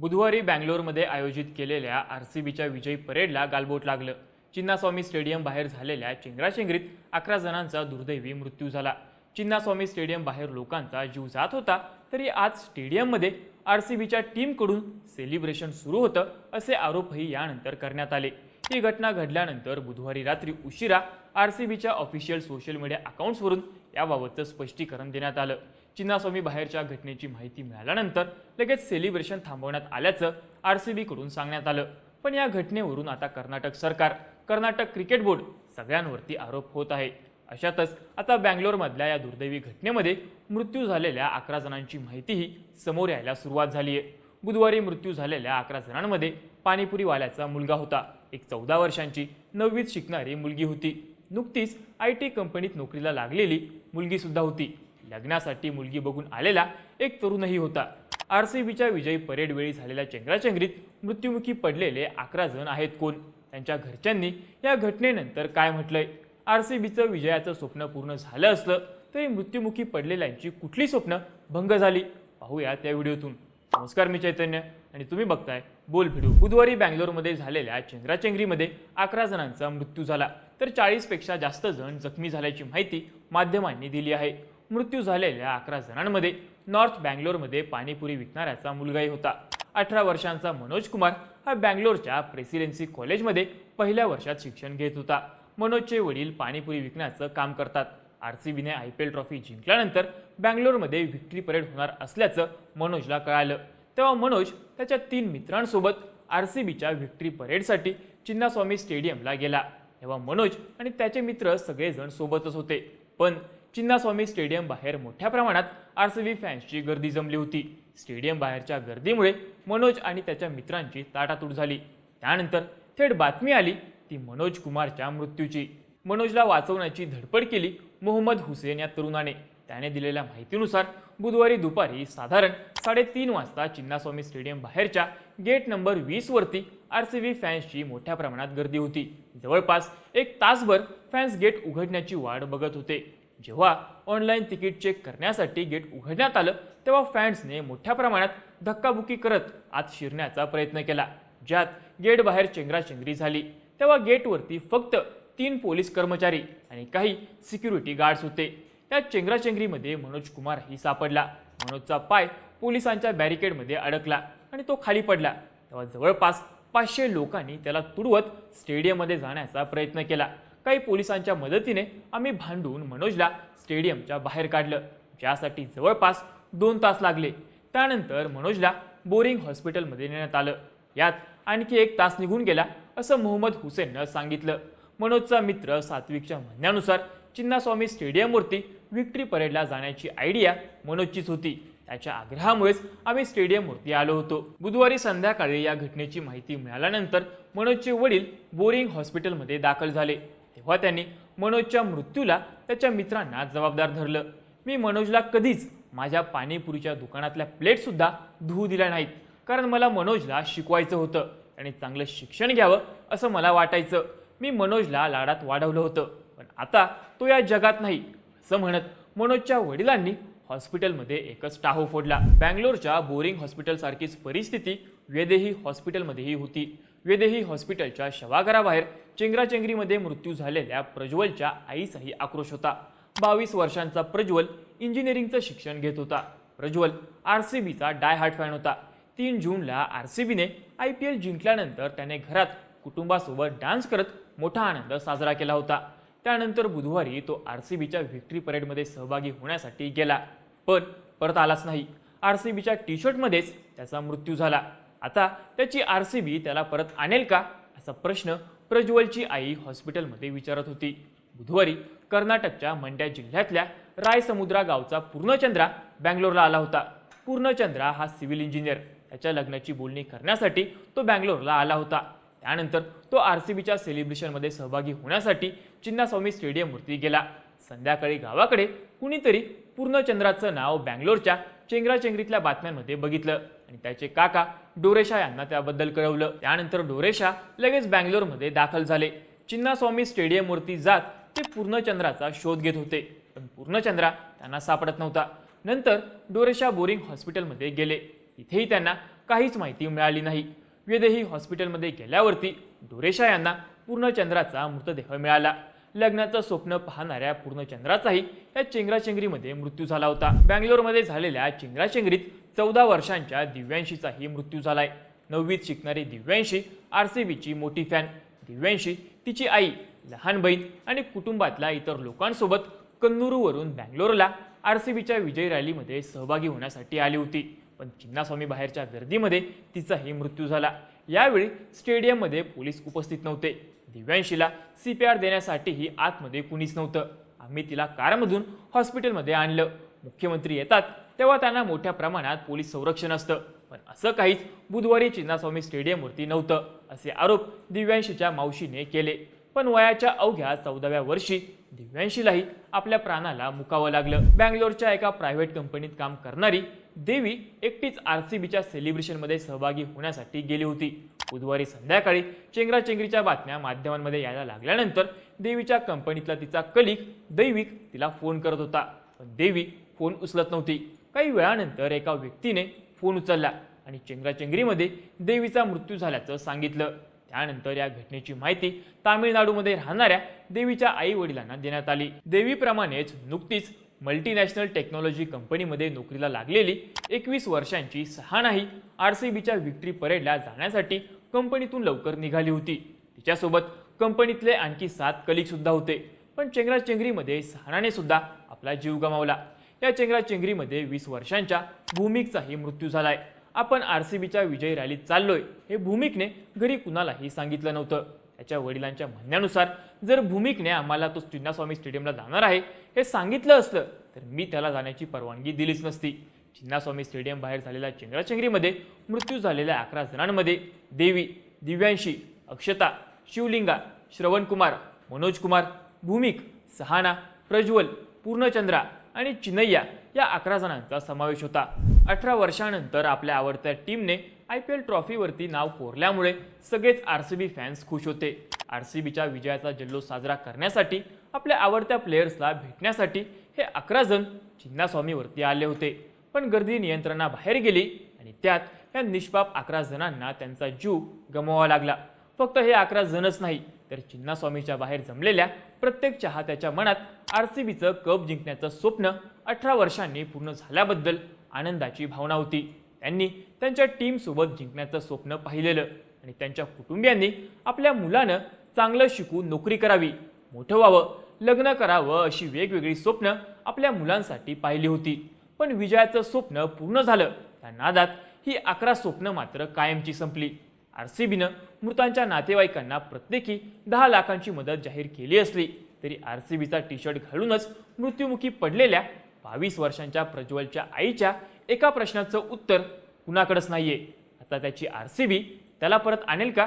बुधवारी बँगलोरमध्ये आयोजित केलेल्या आर सी बीच्या विजयी परेडला गालबोट लागलं. चिन्नास्वामी स्टेडियम बाहेर झालेल्या चेंगराचेंगरीत अकरा जणांचा दुर्दैवी मृत्यू झाला. चिन्नास्वामी स्टेडियम बाहेर लोकांचा जीव जात होता तरी आज स्टेडियममध्ये आर सी बीच्या टीमकडून सेलिब्रेशन सुरू होतं असे आरोपही यानंतर करण्यात आले. ही घटना घडल्यानंतर बुधवारी रात्री उशिरा आर सी बीच्या ऑफिशियल सोशल मीडिया अकाउंट्सवरून याबाबतचं स्पष्टीकरण देण्यात आलं. चिन्नास्वामी बाहेरच्या घटनेची माहिती मिळाल्यानंतर लगेच सेलिब्रेशन थांबवण्यात आल्याचं आर सी बीकडून सांगण्यात आलं. पण या घटनेवरून आता कर्नाटक सरकार कर्नाटक क्रिकेट बोर्ड सगळ्यांवरती आरोप होत आहे. अशातच आता बँगलोरमधल्या या दुर्दैवी घटनेमध्ये मृत्यू झालेल्या अकरा जणांची माहितीही समोर यायला सुरुवात झाली आहे. बुधवारी मृत्यू झालेल्या अकरा जणांमध्ये पाणीपुरीवाल्याचा मुलगा होता. एक चौदा वर्षांची नववीत शिकणारी मुलगी होती. नुकतीच आय टी कंपनीत नोकरीला लागलेली मुलगीसुद्धा होती. लग्नासाठी मुलगी बघून आलेला एक तरुणही होता. आर सी बीच्या विजयी परेडवेळी झालेल्या चेंगराचेंगरीत मृत्युमुखी पडलेले अकरा जण आहेत कोण? त्यांच्या घरच्यांनी या घटनेनंतर काय म्हटलंय? आर सी बीचं विजयाचं स्वप्न पूर्ण झालं असलं तरी मृत्युमुखी पडलेल्यांची कुठली स्वप्न भंग झाली? पाहूया त्या व्हिडिओतून. नमस्कार मी चैतन्य आणि तुम्ही बघताय बोल व्हिडिओ बुधवारी बँगलोरमध्ये झालेल्या चेंगराचेंगरीमध्ये अकरा जणांचा मृत्यू झाला. तर चाळीसपेक्षा जास्त जण जखमी झाल्याची माहिती माध्यमांनी दिली आहे. मृत्यू झालेल्या अकरा जणांमध्ये नॉर्थ बँगलोरमध्ये पाणीपुरी विकणाऱ्याचा मुलगाही होता. अठरा वर्षांचा मनोज कुमार हा बँगलोरच्या प्रेसिडेन्सी कॉलेजमध्ये पहिल्या वर्षात शिक्षण घेत होता. मनोजचे वडील पाणीपुरी विकण्याचं काम करतात. आर सी बीने आय पी एल ट्रॉफी जिंकल्यानंतर बँगलोरमध्ये व्हिक्टरी परेड होणार असल्याचं मनोजला कळालं. तेव्हा मनोज त्याच्या तीन मित्रांसोबत आर सी बीच्या विक्ट्री परेडसाठी चिन्नास्वामी स्टेडियमला गेला. तेव्हा मनोज आणि त्याचे मित्र सगळेजण सोबतच होते. पण चिन्नास्वामी स्टेडियम बाहेर मोठ्या प्रमाणात आर सी बी फॅन्सची गर्दी जमली होती. स्टेडियम बाहेरच्या गर्दीमुळे मनोज आणि त्याच्या मित्रांची ताटातूट झाली. त्यानंतर थेट बातमी आली ती मनोज कुमारच्या मृत्यूची. मनोजला वाचवण्याची धडपड केली मोहम्मद हुसेन या तरुणाने. त्याने दिलेल्या माहितीनुसार बुधवारी दुपारी साधारण साडेतीन वाजता चिन्नास्वामी स्टेडियम बाहेरच्या गेट नंबर वीसवरती आर सी बी फॅन्सची मोठ्या प्रमाणात गर्दी होती. जवळपास एक तासभर फॅन्स गेट उघडण्याची वाट बघत होते. जेव्हा ऑनलाईन तिकीट चेक करण्यासाठी गेट उघडण्यात आलं तेव्हा फॅन्सने मोठ्या प्रमाणात धक्काबुक्की करत आत शिरण्याचा प्रयत्न केला ज्यात गेट बाहेर चेंगराचेंगरी झाली. तेव्हा गेटवरती फक्त तीन पोलीस कर्मचारी आणि काही सिक्युरिटी गार्ड्स होते. त्या चेंगराचेंगरीमध्ये मनोज कुमारही सापडला. मनोजचा पाय पोलिसांच्या बॅरिकेडमध्ये अडकला आणि तो खाली पडला. तेव्हा जवळपास पाचशे लोकांनी त्याला तुडवत स्टेडियममध्ये जाण्याचा प्रयत्न केला. काही पोलिसांच्या मदतीने आम्ही भांडून मनोजला स्टेडियमच्या बाहेर काढलं ज्यासाठी जवळपास दोन तास लागले. त्यानंतर मनोजला बोरिंग हॉस्पिटलमध्ये नेण्यात आलं. यात आणखी एक तास निघून गेला असं मोहम्मद हुसेननं सांगितलं. मनोजचा मित्र सात्विकच्या म्हणण्यानुसार चिन्नास्वामी स्टेडियमवरती विक्ट्री परेडला जाण्याची आयडिया मनोजचीच होती. त्याच्या आग्रहामुळेच आम्ही स्टेडियमवरती आलो होतो. बुधवारी संध्याकाळी या घटनेची माहिती मिळाल्यानंतर मनोजचे वडील बोरिंग हॉस्पिटलमध्ये दाखल झाले. तेव्हा त्यांनी मनोजच्या मृत्यूला त्याच्या मित्रांना जबाबदार धरलं. मी मनोजला कधीच माझ्या पाणीपुरीच्या दुकानातल्या प्लेटसुद्धा धुवू दिल्या नाहीत. कारण मला मनोजला शिकवायचं होतं आणि चांगलं शिक्षण घ्यावं असं मला वाटायचं. मी मनोजला लाडात वाढवलं होतं. पण आता तो या जगात नाही असं म्हणत मनोजच्या वडिलांनी हॉस्पिटलमध्ये एकच टाहो फोडला. बँगलोरच्या बोरिंग हॉस्पिटलसारखीच परिस्थिती वेदेही हॉस्पिटलमध्येही होती. वेदेही हॉस्पिटलच्या शवाघराबाहेर चेंगराचेंगरीमध्ये मृत्यू झालेल्या प्रज्वलच्या आईचाही आक्रोश होता. बावीस वर्षांचा प्रज्वल इंजिनिअरिंगचं शिक्षण घेत होता. प्रज्वल आर सी बीचा डाय हार्ट फॅन होता. तीन जूनला आर सी बीने आय पी एल जिंकल्यानंतर त्याने घरात कुटुंबासोबत डान्स करत मोठा आनंद साजरा केला होता. त्यानंतर बुधवारी तो आर सी बीच्या व्हिक्टरी परेडमध्ये सहभागी होण्यासाठी गेला. पण परत आलाच नाही. आर सी बीच्या टी शर्टमध्येच त्याचा मृत्यू झाला. आता त्याची आर सी बी त्याला परत आणेल का? असा प्रश्न प्रज्वलची आई हॉस्पिटलमध्ये विचारत होती. बुधवारी कर्नाटकच्या मंड्या जिल्ह्यातल्या रायसमुद्रा गावचा पूर्णचंद्रा बँगलोरला आला होता. पूर्णचंद्रा हा सिव्हिल इंजिनियर. त्याच्या लग्नाची बोलणी करण्यासाठी तो बँगलोरला आला होता. त्यानंतर तो आर सी बीच्या सेलिब्रेशनमध्ये सहभागी होण्यासाठी चिन्नास्वामी स्टेडियमवरती गेला. संध्याकाळी गावाकडे कुणीतरी पूर्णचंद्राचं नाव बँगलोरच्या चेंगराचेंगरीतल्या बातम्यांमध्ये बघितलं आणि त्याचे काका डोरेशा यांना त्याबद्दल कळवलं. त्यानंतर डोरेशा लगेच बँगलोरमध्ये दाखल झाले. चिन्नास्वामी स्टेडियमवरती जात ते पूर्णचंद्राचा शोध घेत होते. पण पूर्णचंद्रा त्यांना सापडत नव्हता. नंतर डोरेशा बोरिंग हॉस्पिटलमध्ये गेले. इथेही त्यांना काहीच माहिती मिळाली नाही. वेदेही हॉस्पिटलमध्ये गेल्यावरती डोरेशा यांना पूर्णचंद्राचा मृतदेह मिळाला. लग्नाचं स्वप्न पाहणाऱ्या पूर्णचंद्राचाही या चेंगराचेंगरीमध्ये मृत्यू झाला होता. बँगलोरमध्ये झालेल्या चेंगराचेंगरीत चौदा वर्षांच्या दिव्यांशीचाही मृत्यू झालाय. नववीत शिकणारी दिव्यांशी आर सी बीची मोठी फॅन. दिव्यांशी तिची आई लहान बहीण आणि कुटुंबातल्या इतर लोकांसोबत कन्नूरवरून बँगलोरला आर सी बीच्या विजय रॅलीमध्ये सहभागी होण्यासाठी आली होती. पण चिन्नास्वामी बाहेरच्या गर्दीमध्ये तिचाही मृत्यू झाला. यावेळी स्टेडियममध्ये पोलीस उपस्थित नव्हते. दिव्यांशीला सी पी आर देण्यासाठीही आतमध्ये कुणीच नव्हतं. आम्ही तिला कारमधून हॉस्पिटलमध्ये आणलं. मुख्यमंत्री येतात तेव्हा त्यांना मोठ्या प्रमाणात पोलीस संरक्षण असतं. पण असं काहीच बुधवारी चिन्नास्वामी स्टेडियमवरती नव्हतं असे आरोप दिव्यांशीच्या मावशीने केले. पण वयाच्या अवघ्या चौदाव्या वर्षी दिव्यांशीलाही आपल्या प्राणाला मुकावं लागलं. बँगलोरच्या एका प्रायव्हेट कंपनीत काम करणारी देवी एकटीच आर सी बीच्या सेलिब्रेशनमध्ये सहभागी होण्यासाठी गेली होती. बुधवारी संध्याकाळी चेंगराचेंगरीच्या बातम्या माध्यमांमध्ये यायला लागल्यानंतर देवीच्या कंपनीतला तिचा कलिक दैविक तिला फोन करत होता. पण देवी फोन उचलत नव्हती. काही वेळानंतर एका व्यक्तीने फोन उचलला आणि चेंगराचेंगरीमध्ये देवीचा मृत्यू झाल्याचं सांगितलं. त्यानंतर या घटनेची माहिती तामिळनाडूमध्ये राहणाऱ्या देवीच्या आई वडिलांना देण्यात आली. देवीप्रमाणेच नुकतीच मल्टीनॅशनल टेक्नॉलॉजी कंपनीमध्ये नोकरीला लागलेली एकवीस वर्षांची सहानाही आर सी बीच्या विक्ट्री परेडला जाण्यासाठी कंपनीतून लवकर निघाली होती. तिच्यासोबत कंपनीतले आणखी सात कलिकसुद्धा होते. पण चेंगराचेंगरीमध्ये सहानाने सुद्धा आपला जीव गमावला. या चेंगराचेंगरीमध्ये वीस वर्षांच्या भूमिकचाही मृत्यू झालाय. आपण आर सी बीच्या विजय रॅलीत चाललोय हे भूमिकने घरी कुणालाही सांगितलं नव्हतं. त्याच्या वडिलांच्या म्हणण्यानुसार जर भूमिकने आम्हाला तो चिन्नास्वामी स्टेडियमला जाणार आहे हे सांगितलं असलं तर मी त्याला जाण्याची परवानगी दिलीच नसती. चिन्नास्वामी स्टेडियम बाहेर झालेल्या चेंगराचेंगरीमध्ये मृत्यू झालेल्या अकरा जणांमध्ये देवी दिव्यांशी अक्षता शिवलिंगा श्रवणकुमार मनोज कुमार भूमिक सहाना प्रज्वल पूर्णचंद्रा आणि चिनय्या या अकरा जणांचा समावेश होता. अठरा वर्षानंतर आपल्या आवडत्या टीमने आय पी एल ट्रॉफीवरती नाव कोरल्यामुळे सगळेच आर सी बी फॅन्स खुश होते. आर सी बीच्या विजयाचा जल्लोष साजरा करण्यासाठी आपल्या आवडत्या प्लेयर्सला भेटण्यासाठी हे अकरा जण चिन्नास्वामीवरती आले होते. पण गर्दी नियंत्रणाबाहेर गेली आणि त्यात या निष्पाप अकरा जणांना त्यांचा जीव गमवावा लागला. फक्त हे अकरा जणच नाही तर चिन्नास्वामीच्या बाहेर जमलेल्या प्रत्येक चाहत्याच्या मनात आर सी बीचं कप जिंकण्याचं स्वप्न अठरा वर्षांनी पूर्ण झाल्याबद्दल आनंदाची भावना होती. त्यांनी त्यांच्या टीमसोबत जिंकण्याचं स्वप्न पाहिलेलं. आणि त्यांच्या कुटुंबियांनी आपल्या मुलानं चांगलं शिकून नोकरी करावी मोठं व्हावं लग्न करावं अशी वेगवेगळी स्वप्न आपल्या मुलांसाठी पाहिली होती. पण विजयाचं स्वप्न पूर्ण झालं. त्या नादात ही अकरा स्वप्न मात्र कायमची संपली. आर सी बीनं मृतांच्या नातेवाईकांना प्रत्येकी दहा लाखांची मदत जाहीर केली असली तरी आर सी बीचा टी शर्ट घालूनच मृत्युमुखी पडलेल्या बावीस वर्षांच्या प्रज्वलच्या आईच्या एका प्रश्नाचं उत्तर कुणाकडेच नाहीये. आता त्याची आर सी बी त्याला परत आणेल का?